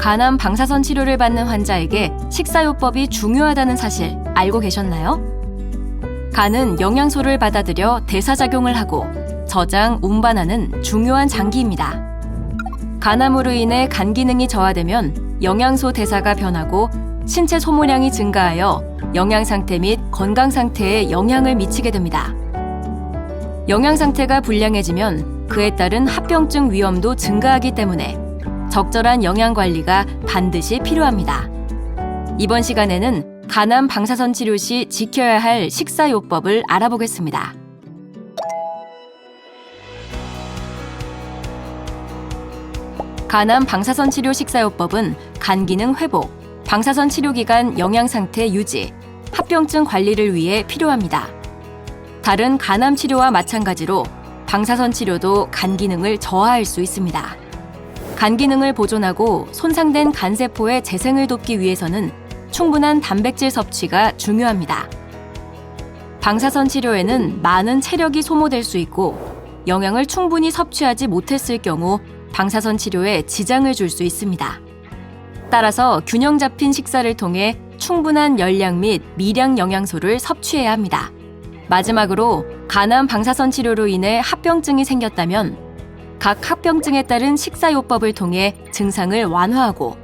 간암 방사선 치료를 받는 환자에게 식사요법이 중요하다는 사실 알고 계셨나요? 간은 영양소를 받아들여 대사작용을 하고 저장, 운반하는 중요한 장기입니다. 간암으로 인해 간 기능이 저하되면 영양소 대사가 변하고 신체 소모량이 증가하여 영양 상태 및 건강 상태에 영향을 미치게 됩니다. 영양 상태가 불량해지면 그에 따른 합병증 위험도 증가하기 때문에 적절한 영양 관리가 반드시 필요합니다. 이번 시간에는 간암 방사선 치료 시 지켜야 할 식사요법을 알아보겠습니다. 간암 방사선 치료 식사요법은 간 기능 회복, 방사선 치료 기간 영양 상태 유지, 합병증 관리를 위해 필요합니다. 다른 간암 치료와 마찬가지로 방사선 치료도 간 기능을 저하할 수 있습니다. 간 기능을 보존하고 손상된 간세포의 재생을 돕기 위해서는 충분한 단백질 섭취가 중요합니다. 방사선 치료에는 많은 체력이 소모될 수 있고 영양을 충분히 섭취하지 못했을 경우 방사선 치료에 지장을 줄 수 있습니다. 따라서 균형 잡힌 식사를 통해 충분한 열량 및 미량 영양소를 섭취해야 합니다. 마지막으로 간암 방사선 치료로 인해 합병증이 생겼다면 각 합병증에 따른 식사요법을 통해 증상을 완화하고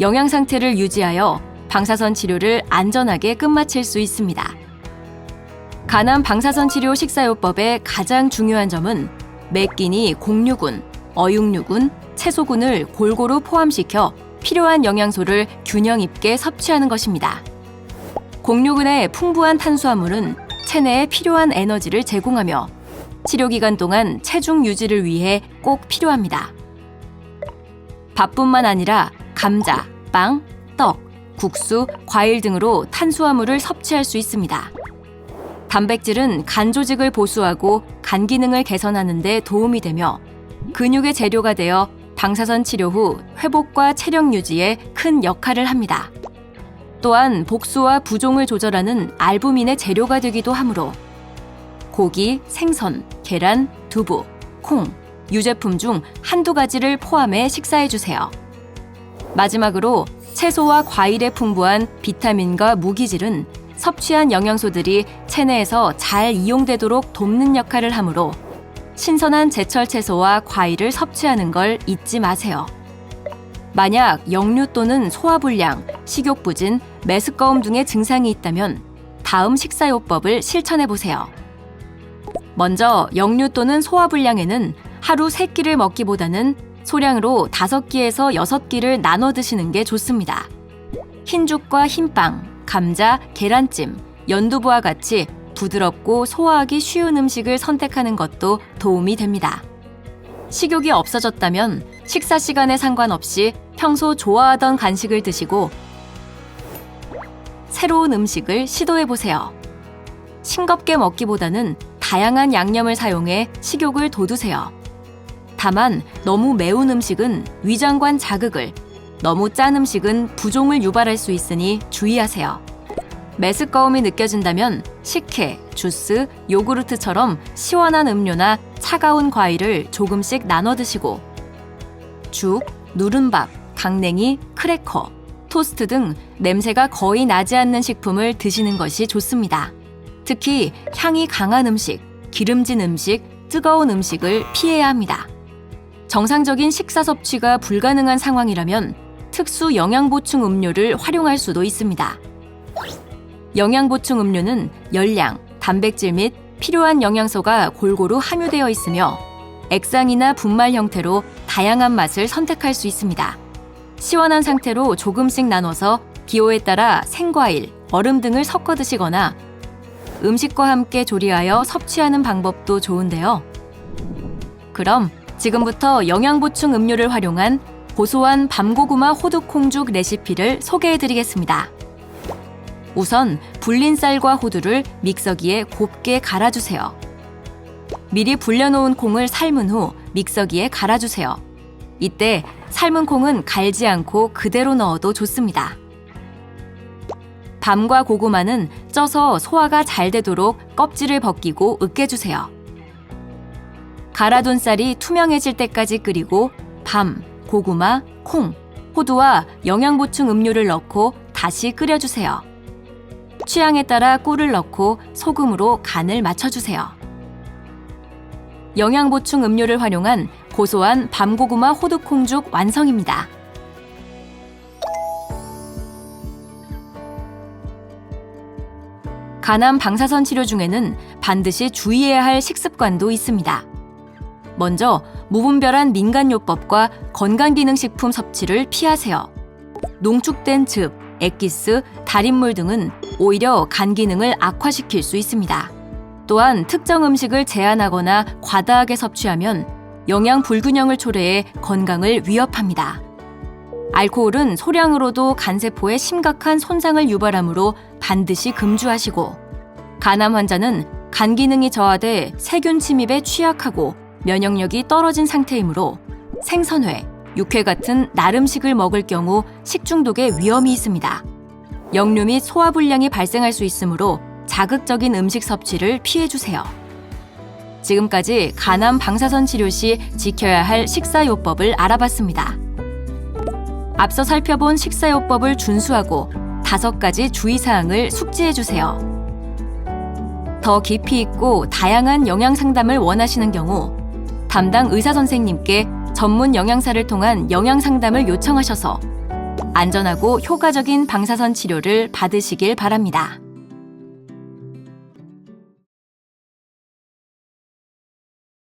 영양 상태를 유지하여 방사선 치료를 안전하게 끝마칠 수 있습니다. 간암 방사선 치료 식사요법의 가장 중요한 점은 매끼니 곡류군, 어육류군, 채소군을 골고루 포함시켜 필요한 영양소를 균형 있게 섭취하는 것입니다. 곡류군의 풍부한 탄수화물은 체내에 필요한 에너지를 제공하며 치료 기간 동안 체중 유지를 위해 꼭 필요합니다. 밥뿐만 아니라 감자, 빵, 떡, 국수, 과일 등으로 탄수화물을 섭취할 수 있습니다. 단백질은 간 조직을 보수하고 간 기능을 개선하는 데 도움이 되며 근육의 재료가 되어 방사선 치료 후 회복과 체력 유지에 큰 역할을 합니다. 또한 복수와 부종을 조절하는 알부민의 재료가 되기도 하므로 고기, 생선, 계란, 두부, 콩, 유제품 중 한두 가지를 포함해 식사해 주세요. 마지막으로 채소와 과일에 풍부한 비타민과 무기질은 섭취한 영양소들이 체내에서 잘 이용되도록 돕는 역할을 하므로 신선한 제철 채소와 과일을 섭취하는 걸 잊지 마세요. 만약 역류 또는 소화불량, 식욕 부진, 메스꺼움 등의 증상이 있다면 다음 식사요법을 실천해 보세요. 먼저 역류 또는 소화 불량에는 하루 3끼를 먹기보다는 소량으로 5끼에서 6끼를 나눠 드시는 게 좋습니다. 흰죽과 흰빵, 감자, 계란찜, 연두부와 같이 부드럽고 소화하기 쉬운 음식을 선택하는 것도 도움이 됩니다. 식욕이 없어졌다면 식사 시간에 상관없이 평소 좋아하던 간식을 드시고 새로운 음식을 시도해 보세요. 싱겁게 먹기보다는 다양한 양념을 사용해 식욕을 돋우세요. 다만 너무 매운 음식은 위장관 자극을, 너무 짠 음식은 부종을 유발할 수 있으니 주의하세요. 메스꺼움이 느껴진다면 식혜, 주스, 요구르트처럼 시원한 음료나 차가운 과일을 조금씩 나눠 드시고 죽, 누른밥, 강냉이, 크래커, 토스트 등 냄새가 거의 나지 않는 식품을 드시는 것이 좋습니다. 특히 향이 강한 음식, 기름진 음식, 뜨거운 음식을 피해야 합니다. 정상적인 식사 섭취가 불가능한 상황이라면 특수 영양 보충 음료를 활용할 수도 있습니다. 영양 보충 음료는 열량, 단백질 및 필요한 영양소가 골고루 함유되어 있으며 액상이나 분말 형태로 다양한 맛을 선택할 수 있습니다. 시원한 상태로 조금씩 나눠서 기호에 따라 생과일, 얼음 등을 섞어 드시거나 음식과 함께 조리하여 섭취하는 방법도 좋은데요. 그럼 지금부터 영양 보충 음료를 활용한 고소한 밤고구마 호두콩죽 레시피를 소개해 드리겠습니다. 우선 불린 쌀과 호두를 믹서기에 곱게 갈아주세요. 미리 불려놓은 콩을 삶은 후 믹서기에 갈아주세요. 이때 삶은 콩은 갈지 않고 그대로 넣어도 좋습니다. 밤과 고구마는 쪄서 소화가 잘 되도록 껍질을 벗기고 으깨주세요. 갈아둔 쌀이 투명해질 때까지 끓이고 밤, 고구마, 콩, 호두와 영양 보충 음료를 넣고 다시 끓여주세요. 취향에 따라 꿀을 넣고 소금으로 간을 맞춰주세요. 영양 보충 음료를 활용한 고소한 밤고구마 호두콩죽 완성입니다. 간암 방사선 치료 중에는 반드시 주의해야 할 식습관도 있습니다. 먼저 무분별한 민간요법과 건강기능식품 섭취를 피하세요. 농축된 즙, 액기스, 달인물 등은 오히려 간 기능을 악화시킬 수 있습니다. 또한 특정 음식을 제한하거나 과다하게 섭취하면 영양 불균형을 초래해 건강을 위협합니다. 알코올은 소량으로도 간세포에 심각한 손상을 유발하므로 반드시 금주하시고 간암 환자는 간 기능이 저하돼 세균 침입에 취약하고 면역력이 떨어진 상태이므로 생선회, 육회 같은 날음식을 먹을 경우 식중독의 위험이 있습니다. 역류 및 소화 불량이 발생할 수 있으므로 자극적인 음식 섭취를 피해 주세요. 지금까지 간암 방사선 치료 시 지켜야 할 식사 요법을 알아봤습니다. 앞서 살펴본 식사요법을 준수하고 다섯 가지 주의사항을 숙지해 주세요. 더 깊이 있고 다양한 영양 상담을 원하시는 경우 담당 의사 선생님께 전문 영양사를 통한 영양 상담을 요청하셔서 안전하고 효과적인 방사선 치료를 받으시길 바랍니다.